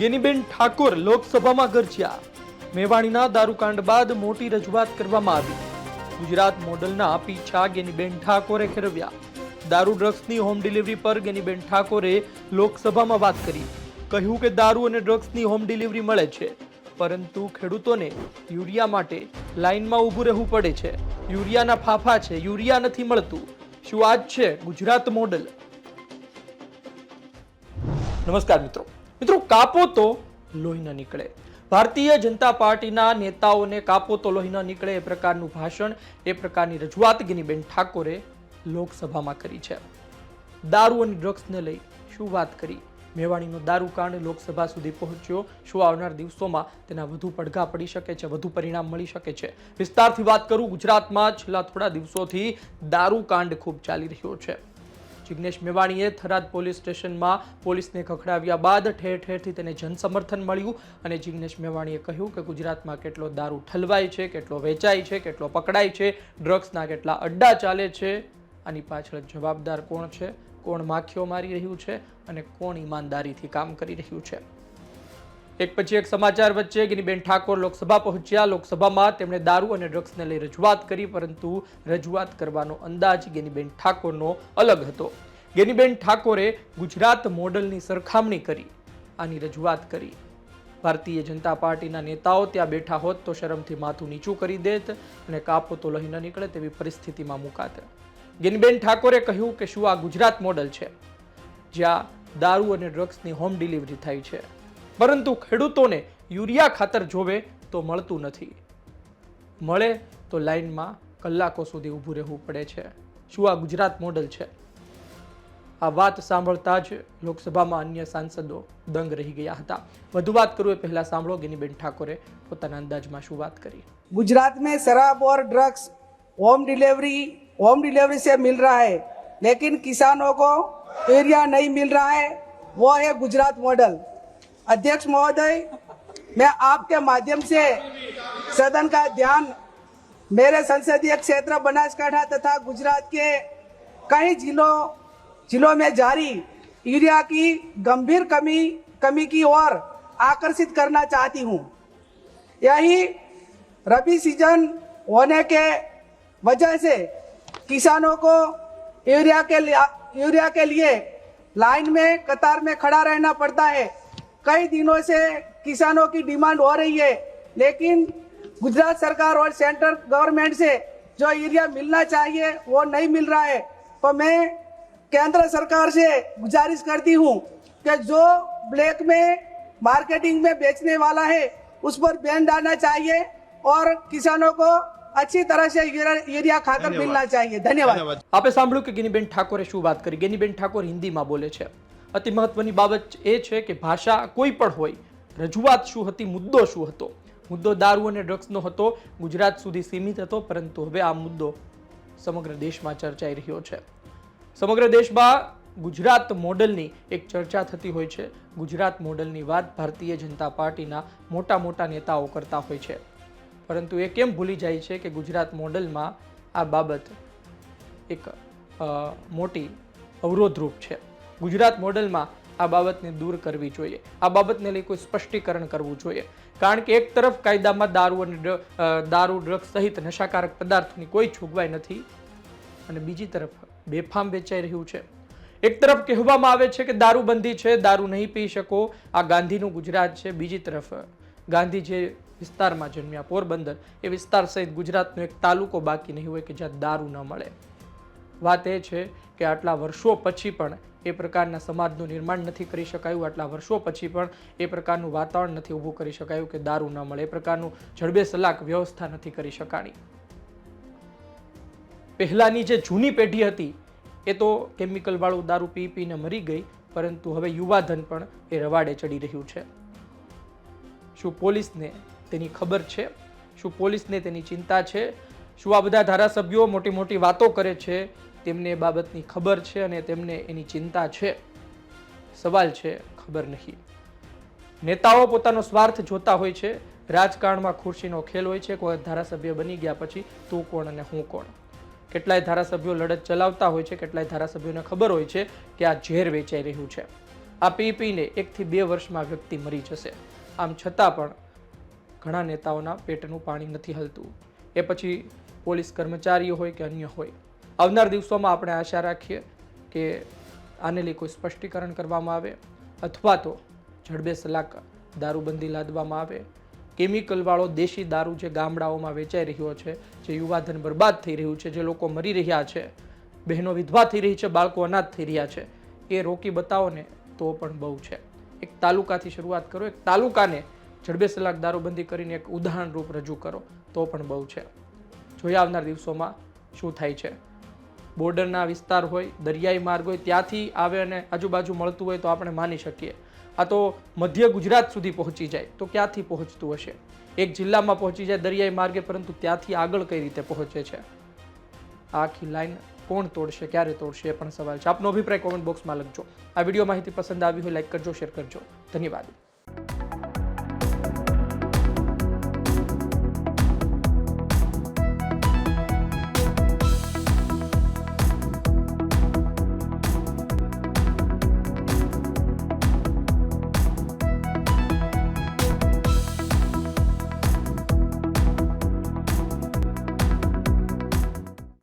ગેનીબેન ઠાકોર લોકસભામાં ગરજ્યા. મેવાણીના દારૂકાંડ બાદ મોટી રજૂઆત કરવામાં આવી. ગુજરાત મોડલના પીછા ગેનીબેન ઠાકોરે ખેરવ્યા દારૂ ડ્રગ્સની હોમ ડિલિવરી પર ગેનીબેન ઠાકોરે લોકસભામાં વાત કરી. કહ્યું કે દારૂ અને ડ્રગ્સની હોમ ડિલિવરી મળે છે, પરંતુ ખેડૂતોને યુરિયા માટે લાઇનમાં ઊભું રહેવું પડે છે. યુરિયાના ફાફા છે, યુરિયા નથી મળતું. શું આજ છે ગુજરાત મોડલ? નમસ્કાર મિત્રો. મિત્રો કાપો તો લોહી ન નીકળે. ભારતીય જનતા પાર્ટીના નેતાઓને કાપો તો લોહી ન નીકળે એ પ્રકારનું ભાષણ, એ પ્રકારની રજૂઆત ગિનીબેન ઠાકોરે લોકસભામાં કરી છે. દારૂ અને ડ્રગ્સને લઈ શું વાત કરી? મેવાણીનો દારૂકાંડ લોકસભા સુધી પહોંચ્યો. શું આવનાર દિવસોમાં તેના વધુ પડઘા પડી શકે છે, વધુ પરિણામ મળી શકે છે? વિસ્તારથી વાત કરું ગુજરાતમાં, છેલ્લા થોડા દિવસોથી દારૂકાંડ ખૂબ ચાલી રહ્યો છે. જિગ્નેશ મેવાણીએ થરાદ પોલીસ સ્ટેશનમાં પોલીસને ખખડાવ્યા બાદ ઠેર ઠેરથી તેને જનસમર્થન મળ્યું અને જિગ્નેશ મેવાણીએ કહ્યું કે ગુજરાતમાં કેટલો દારૂ ઠલવાય છે, કેટલો વેચાય છે, કેટલો પકડાય છે, ડ્રગ્સના કેટલા અડ્ડા ચાલે છે, આની પાછળ જવાબદાર કોણ છે, કોણ માખીઓ મારી રહ્યું છે અને કોણ ઈમાનદારીથી કામ કરી રહ્યું છે. એક પછી એક સમાચાર વચ્ચે ગિનીબેન ઠાકોર લોકસભા પહોંચ્યા. લોકસભામાં તેમણે દારૂ અને ડ્રગ્સને લઈ રજૂઆત કરી, પરંતુ રજૂઆત કરવાનો અંદાજ ગેનીબેન ઠાકોરનો અલગ હતો. ગેનીબેન ઠાકોરે ગુજરાત મોડલની સરખામણી કરી, આની રજૂઆત કરી. ભારતીય જનતા પાર્ટીના નેતાઓ ત્યાં બેઠા હોત તો શરમથી માથું નીચું કરી દેત અને કાપો તો લહી ન નીકળે તેવી પરિસ્થિતિમાં મુકાત. ગિનીબેન ઠાકોરે કહ્યું કે શું આ ગુજરાત મોડલ છે? જ્યાં દારૂ અને ડ્રગ્સની હોમ ડિલિવરી થાય છે. પરંતુ ખેડૂતોને યુરિયા ખાતર જોવે તો મળતું નથી મળે તો લાઈનમાં કલાકો સુધી ઊભું રહેવું પડે છે શું આ ગુજરાત મોડલ છે આ વાત સાંભળતા જ લોકસભામાં અન્ય સાંસદો દંગ રહી ગયા હતા વધુ વાત કરું એ પહેલા સાંભળો ગિનીબેન ઠાકોરે પોતાના અંદાજમાં શું વાત કરી गुजरात में शराब और drugs home delivery home delivery से मिल रहा है लेकिन किसानों को एरिया नहीं मिल रहा है वो है गुजरात मॉडल अध्यक्ष महोदय, मैं आपके माध्यम से सदन का ध्यान मेरे संसदीय क्षेत्र बनासकांठा तथा गुजरात के कई जिलों जिलों में जारी यूरिया की गंभीर कमी कमी की ओर आकर्षित करना चाहती हूँ। यही रबी सीज़न होने के वजह से किसानों को यूरिया के यूरिया के लिए लाइन में, कतार में खड़ा रहना पड़ता है। कई दिनों से किसानों की डिमांड हो रही है लेकिन गुजरात सरकार और सेंट्रल गवर्नमेंट से जो यूरिया मिलना चाहिए वो नहीं मिल रहा है तो मैं केंद्र सरकार से गुजारिश करती हूँ कि जो ब्लैक में मार्केटिंग में बेचने वाला है उस पर बैन डालना चाहिए और किसानों को अच्छी तरह से यूरिया यूरिया खाकर मिलना चाहिए धन्यवाद આપે સાંભળ્યું કે ગેનીબેન ઠાકોરે શું વાત કરી ગેનીબેન ઠાકોર હિન્દીમાં બોલે છે અતિ મહત્વની બાબત એ છે કે ભાષા કોઈ પણ હોય, રજૂઆત શું હતી, મુદ્દો શું હતો? મુદ્દો દારૂ અને ડ્રગ્સનો હતો, ગુજરાત સુધી સીમિત હતો, પરંતુ હવે આ મુદ્દો સમગ્ર દેશમાં ચર્ચાઈ રહ્યો છે. સમગ્ર દેશમાં ગુજરાત મોડલની એક ચર્ચા થતી હોય છે. ગુજરાત મોડલની વાત ભારતીય જનતા પાર્ટીના મોટા મોટા નેતાઓ કરતા હોય છે. પરંતુ એ કેમ ભૂલી જાય છે કે ગુજરાત મોડલમાં આ બાબત એક મોટી અવરોધરૂપ છે? ગુજરાત મોડલમાં આ બાબતને દૂર કરવી જોઈએ. આ બાબતને લઈ કોઈ સ્પષ્ટીકરણ કરવું જોઈએ. કારણ કે એક તરફ કાયદામાં દારૂ અને દારૂ, ડ્રગ્સ સહિત નશાકારક પદાર્થની કોઈ જોગવાઈ નથી અને બીજી તરફ બેફામ વેચાઈ રહ્યું છે. એક તરફ કહેવામાં આવે છે કે દારૂબંધી છે, દારૂ નહીં પી શકો, આ ગાંધીનું ગુજરાત છે. બીજી તરફ ગાંધી જે વિસ્તારમાં જન્મ્યા પોરબંદર, એ વિસ્તાર સહિત ગુજરાતનો એક તાલુકો બાકી નહીં હોય કે જ્યાં દારૂ ન મળે. વાત એ છે કે આટલા વર્ષો પછી પણ એ પ્રકારના સમાજનું નિર્માણ નથી કરી શકાયું. આટલા વર્ષો પછી પણ એ પ્રકારનું વાતાવરણ નથી ઊભું કરી શકાયું કે દારૂ ન મળે. એ પ્રકારનું જડબે સલાક વ્યવસ્થા નથી કરી શકાણી. પહેલાંની જે જૂની પેઢી હતી, એ તો કેમિકલવાળું દારૂ પી પીને મરી ગઈ, પરંતુ હવે યુવાધન પણ એ રવાડે ચડી રહ્યું છે. શું પોલીસને તેની ખબર છે? શું પોલીસને તેની ચિંતા છે? શું આ બધા ધારાસભ્યો મોટી મોટી વાતો કરે છે? તેમને એ બાબતની ખબર છે અને તેમને એની ચિંતા છે. સવાલ છે, ખબર નહીં. નેતાઓ પોતાનો સ્વાર્થ જોતા હોય છે. રાજકારણમાં ખુરશીનો ખેલ હોય છે. કોઈ ધારાસભ્ય બની ગયા પછી તું કોણ અને હું કોણ? કેટલાય ધારાસભ્યો લડત ચલાવતા હોય છે. કેટલાય ધારાસભ્યોને ખબર હોય છે કે આ ઝેર વેચાઈ રહ્યું છે. આ પી પીને એકથી બે વર્ષમાં વ્યક્તિ મરી જશે. આમ છતાં પણ ઘણા નેતાઓના પેટનું પાણી નથી હલતું. એ પછી પોલીસ કર્મચારીઓ હોય કે અન્ય હોય આવનાર દિવસોમાં આપણે આશા રાખીએ કે આને લઈ કોઈ સ્પષ્ટીકરણ કરવામાં આવે અથવા તો જડબે સલાક દારૂબંધી લાદવામાં આવે. કેમિકલવાળો દેશી દારૂ જે ગામડાઓમાં વેચાઈ રહ્યો છે, જે યુવાધન બરબાદ થઈ રહ્યું છે, જે લોકો મરી રહ્યા છે, બહેનો વિધવા થઈ રહી છે, બાળકો અનાથ થઈ રહ્યા છે, એ રોકી બતાવો ને તો પણ બહુ છે. એક તાલુકાથી શરૂઆત કરો, એક તાલુકાને જડબે સલાક દારૂબંધી કરીને એક ઉદાહરણ રૂપ રજૂ કરો તો પણ બહુ છે. જોઈએ આવનાર દિવસોમાં શું થાય છે? બોર્ડરના વિસ્તાર હોય, દરિયાઈ માર્ગ હોય, ત્યાંથી આવે અને આજુબાજુ મળતું હોય તો આપણે માની શકીએ. આ તો મધ્ય ગુજરાત સુધી પહોંચી જાય. તો ક્યાંથી પહોંચતું હશે? એક જિલ્લામાં પહોંચી જાય દરિયાઈ માર્ગે, પરંતુ ત્યાંથી આગળ કઈ રીતે પહોંચે છે? આખી લાઈન કોણ તોડશે, ક્યારે તોડશે એ પણ સવાલ છે. આપનો અભિપ્રાય કોમેન્ટ બોક્સમાં લખજો. આ વીડિયો માહિતી પસંદ આવી હોય લાઈક કરજો શેર કરજો. ધન્યવાદ.